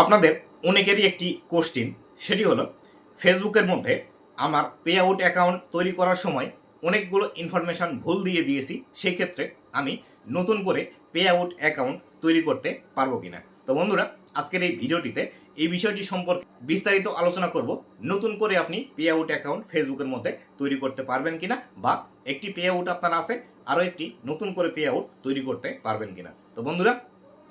আপনাদের অনেকেরই একটি কোশ্চিন সেটি হলো, ফেসবুকের মধ্যে আমার পে আউট অ্যাকাউন্ট তৈরি করার সময় অনেকগুলো ইনফরমেশন ভুল দিয়ে দিয়েছি সেই ক্ষেত্রে আমি নতুন করে পে আউট অ্যাকাউন্ট তৈরি করতে পারব কিনা। তো বন্ধুরা, আজকের এই ভিডিওটিতে এই বিষয়টি সম্পর্কে বিস্তারিত আলোচনা করব, নতুন করে আপনি পে আউট অ্যাকাউন্ট ফেসবুকের মধ্যে তৈরি করতে পারবেন কিনা বা একটি পে আউট আপনার আছে, আরও একটি নতুন করে পে আউট তৈরি করতে পারবেন কিনা। তো বন্ধুরা,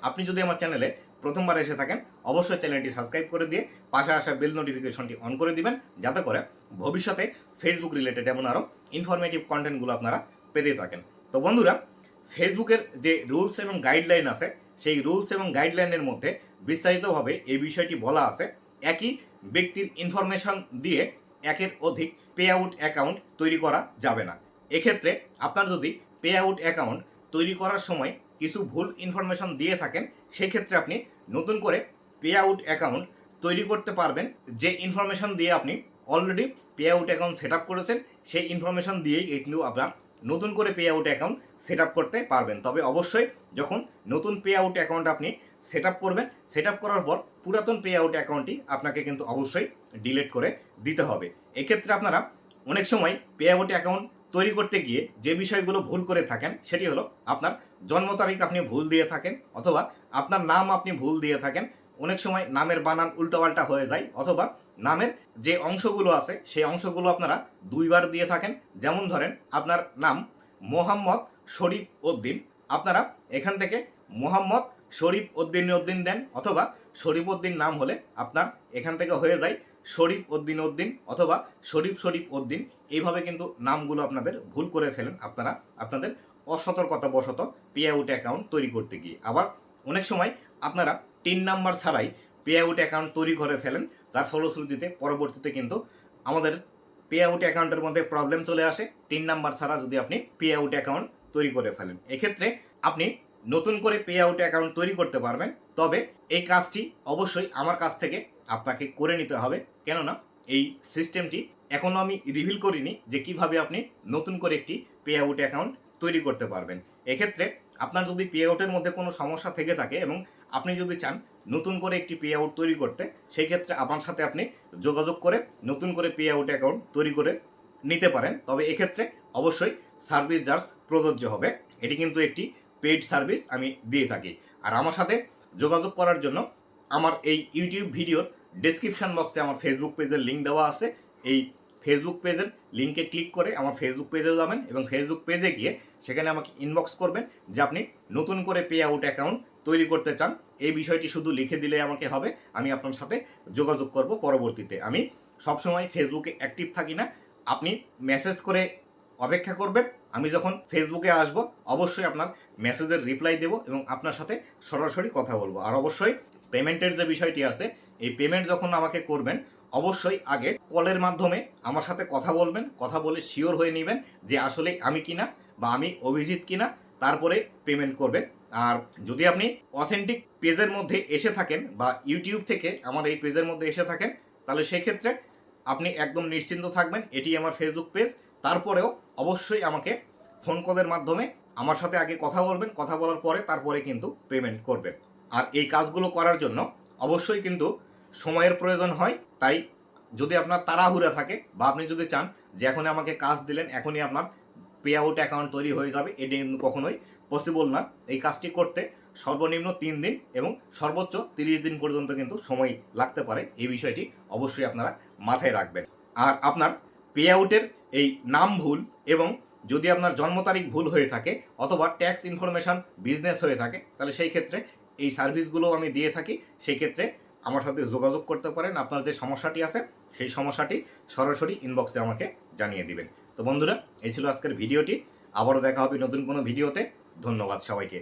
আপনি যদি আমার চ্যানেলে প্রথমবার এসে থাকেন, অবশ্যই চ্যানেলটি সাবস্ক্রাইব করে দিয়ে পাশে আসা বেল নোটিফিকেশনটি অন করে দিবেন, যাতে করে ভবিষ্যতে ফেসবুক রিলেটেড এমন আরও ইনফরমেটিভ কন্টেন্টগুলো আপনারা পেতে থাকেন। তো বন্ধুরা ফেসবুকের যে রুলস এবং গাইডলাইন আছে, সেই রুলস এবং গাইডলাইনের মধ্যে বিস্তারিতভাবে এই বিষয়টি বলা আছে। একই ব্যক্তির ইনফরমেশন দিয়ে একের অধিক পে আউট অ্যাকাউন্ট তৈরি করা যাবে না। এক্ষেত্রে আপনার যদি পে আউট অ্যাকাউন্ট তৈরি করার সময় কিছু ভুল ইনফরমেশন দিয়ে থাকেন, সেই ক্ষেত্রে আপনি নতুন করে পে আউট অ্যাকাউন্ট তৈরি করতে পারবেন। যে ইনফরমেশন দিয়ে আপনি already pay out account set up করেছেন, সেই ইনফরমেশন দিয়েই কিন্তু আপনার নতুন করে pay out account set up করতে পারবেন। তবে অবশ্যই যখন নতুন পে আউট অ্যাকাউন্ট আপনি সেট আপ করবেন সেট আপ করার পর পুরাতন পে আউট অ্যাকাউন্টটি আপনাকে কিন্তু অবশ্যই ডিলিট করে দিতে হবে। এক্ষেত্রে আপনারা অনেক সময় পে আউট অ্যাকাউন্ট তৈরি করতে গিয়ে যে বিষয়গুলো ভুল করে থাকেন, সেটি হলো আপনার জন্ম তারিখ আপনি ভুল দিয়ে থাকেন অথবা আপনার নাম আপনি ভুল দিয়ে থাকেন। অনেক সময় নামের বানান উল্টোপাল্টা হয়ে যায় অথবা নামের যে অংশগুলো আছে, সেই অংশগুলো আপনারা দুইবার দিয়ে থাকেন। যেমন ধরেন আপনার নাম মোহাম্মদ শরীফ উদ্দিন। আপনারা এখান থেকে মোহাম্মদ শরীফ উদ্দিন উদ্দিন দেন অথবা শরীফ উদ্দিন নাম হলে আপনার এখান থেকে হয়ে যায় শরীফ উদ্দিন উদ্দিন অথবা শরীফ শরীফ উদ্দিন, এইভাবে কিন্তু নামগুলো আপনাদের ভুল করে ফেলেন আপনারা আপনাদের অসতর্কতা বশত পে আউট অ্যাকাউন্ট তৈরি করতে গিয়ে। আবার অনেক সময় আপনারা তিন নাম্বার ছাড়াই পে আউট অ্যাকাউন্ট তৈরি করে ফেলেন, যার ফলশ্রুতিতে পরবর্তীতে কিন্তু আমাদের পে আউট অ্যাকাউন্টের মধ্যে প্রবলেম চলে আসে। তিন নাম্বার ছাড়া যদি আপনি পে আউট অ্যাকাউন্ট তৈরি করে ফেলেন। এক্ষেত্রে আপনি নতুন করে পে আউট অ্যাকাউন্ট তৈরি করতে পারবেন, তবে এই কাজটি অবশ্যই আমার কাছ থেকে আপনাকে করে নিতে হবে। কেননা এই সিস্টেমটি এখনও আমি রিভিল করিনি যে কীভাবে আপনি নতুন করে একটি পে আউট অ্যাকাউন্ট তৈরি করতে পারবেন। এক্ষেত্রে আপনার যদি পে আউটের মধ্যে কোনো সমস্যা থেকে থাকে এবং আপনি যদি চান নতুন করে একটি পে আউট তৈরি করতে সেই ক্ষেত্রে আমার সাথে আপনি যোগাযোগ করে নতুন করে পে আউট অ্যাকাউন্ট তৈরি করে নিতে পারেন। তবে এক্ষেত্রে অবশ্যই সার্ভিস চার্জ প্রযোজ্য হবে। এটি কিন্তু একটি পেইড সার্ভিস আমি দিয়ে থাকি। আর আমার সাথে যোগাযোগ করার জন্য আমার এই ইউটিউব ভিডিওর ডেসক্রিপশন বক্সে আমার ফেসবুক পেজের লিঙ্ক দেওয়া আছে। এই ফেসবুক পেজের লিঙ্কে ক্লিক করে আমার ফেসবুক পেজে যাবেন এবং ফেসবুক পেজে গিয়ে সেখানে আমাকে ইনবক্স করবেন যে আপনি নতুন করে পে আউট অ্যাকাউন্ট তৈরি করতে চান। এই বিষয়টি শুধু লিখে দিলে আমাকে হবে। আমি আপনার সাথে যোগাযোগ করব পরবর্তীতে। আমি সবসময় ফেসবুকে অ্যাক্টিভ থাকি না। আপনি মেসেজ করে অপেক্ষা করবেন। আমি যখন ফেসবুকে আসব, অবশ্যই আপনার মেসেজের রিপ্লাই দেব এবং আপনার সাথে সরাসরি কথা বলব। আর অবশ্যই পেমেন্টের যে বিষয়টি আছে, এই পেমেন্ট যখন আমাকে করবেন, অবশ্যই আগে কলের মাধ্যমে আমার সাথে কথা বলবেন, কথা বলে শিওর হয়ে নেবেন যে আসলে আমি কিনা বা আমি অভিজিৎ কিনা, তারপরে পেমেন্ট করবেন। আর যদি আপনি অথেন্টিক পেজের মধ্যে এসে থাকেন বা ইউটিউব থেকে আমার এই পেজের মধ্যে এসে থাকেন, তাহলে সেক্ষেত্রে আপনি একদম নিশ্চিন্ত থাকবেন, এটি আমার ফেসবুক পেজ তারপরেও অবশ্যই আমাকে ফোন কলের মাধ্যমে আমার সাথে আগে কথা বলবেন, কথা বলার পরে তারপরে কিন্তু পেমেন্ট করবেন। আর এই কাজগুলো করার জন্য অবশ্যই কিন্তু সময়ের প্রয়োজন হয়। তাই যদি আপনার তাড়াহুড়া থাকে বা আপনি যদি চান যে এখনই আমাকে কাজ দিলেন, এখনই আপনার পে আউট অ্যাকাউন্ট তৈরি হয়ে যাবে, এটি কিন্তু কখনোই পসিবল না। এই কাজটি করতে সর্বনিম্ন তিন দিন এবং সর্বোচ্চ তিরিশ দিন পর্যন্ত কিন্তু সময় লাগতে পারে। এই বিষয়টি অবশ্যই আপনারা মাথায় রাখবেন। আর আপনার পে আউটের এই নাম ভুল এবং যদি আপনার জন্ম তারিখ ভুল হয়ে থাকে অথবা ট্যাক্স ইনফরমেশন বিজনেস হয়ে থাকে, তাহলে সেই ক্ষেত্রে এই সার্ভিসগুলো আমি দিয়ে থাকি সেই ক্ষেত্রে আমার সাথে যোগাযোগ করতে পারেন। আপনার যে সমস্যাটি আছে, সেই সমস্যাটি সরাসরি ইনবক্সে আমাকে জানিয়ে দিবেন। তো বন্ধুরা, এই ছিল আজকের ভিডিওটি। আবারও দেখা হবে নতুন কোনো ভিডিওতে। ধন্যবাদ সবাইকে।